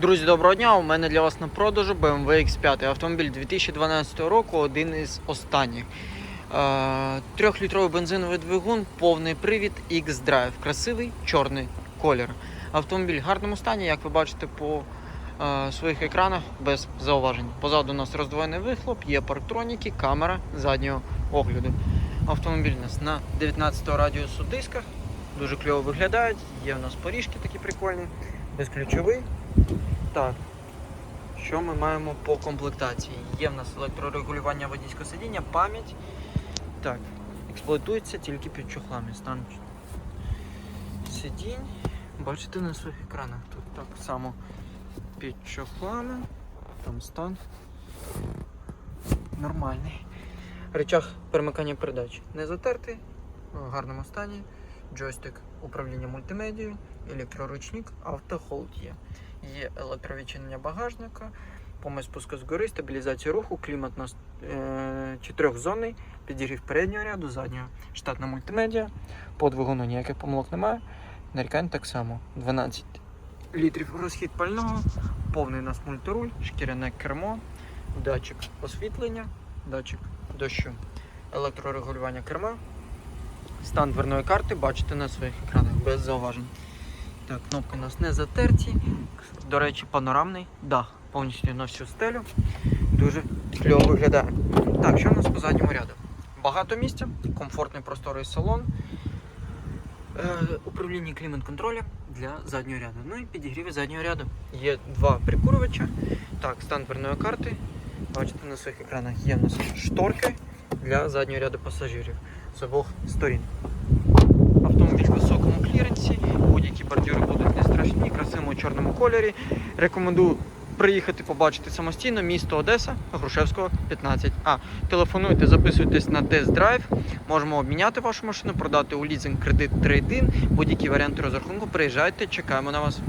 Друзі, доброго дня! У мене для вас на продажу BMW X5. Автомобіль 2012 року, один із останніх. Е, Трьохлітровий бензиновий двигун, повний привід X-Drive. Красивий чорний колір. Автомобіль в гарному стані, як ви бачите по е, своїх екранах, без зауважень. Позаду у нас роздвоєний вихлоп, є парктроніки, камера заднього огляду. Автомобіль у нас на 19 радіусу дисках. Дуже кльово виглядають. Є у нас поріжки такі прикольні, безключовий. Так. Що ми маємо по комплектації? Є в нас електрорегулювання водійського сидіння, пам'ять. Так, експлуатується тільки під чохлами. Стан сидінь. Бачите на своїх екранах. Тут так само під чохлами. Там стан нормальний. Речах перемикання передач не затертий, в гарному стані. Джойстик управління мультимедією, електроручник, автохолд є. Є електровідчинення багажника, помесь спуску з гори, стабілізація руху, клімат на е, чотирьохзонний, підігрів переднього ряду, заднього, штатна мультимедіа. По двигуну ніяких помилок немає. Нарікань так само. 12 літрів розхід пального, повний нас мультируль, шкіряне кермо, датчик освітлення, датчик дощу, електрорегулювання керма. Стан дверної карти бачите на своїх екранах без зауважень. Так, кнопки у нас не затерті. До речі, панорамний дах повністю на всю стелю. Дуже кльово виглядає. Так, що у нас по задньому ряду? Багато місця, комфортний просторий салон. Е, управління клімат-контролем для заднього ряду. Ну і підігріви заднього ряду. Є два прикурювача. Так, стан дверної карти. Бачите на своїх екранах є у нас шторки для заднього ряду пасажирів з обох сторін. Автомобіль в високому кліренсі, будь-які бордюри будуть не страшні, красивому чорному кольорі. Рекомендую приїхати побачити самостійно місто Одеса, Грушевського 15А. Телефонуйте, записуйтесь на тест-драйв. Можемо обміняти вашу машину, продати у лізинг кредит трейдин. Будь-які варіанти розрахунку. Приїжджайте, чекаємо на вас.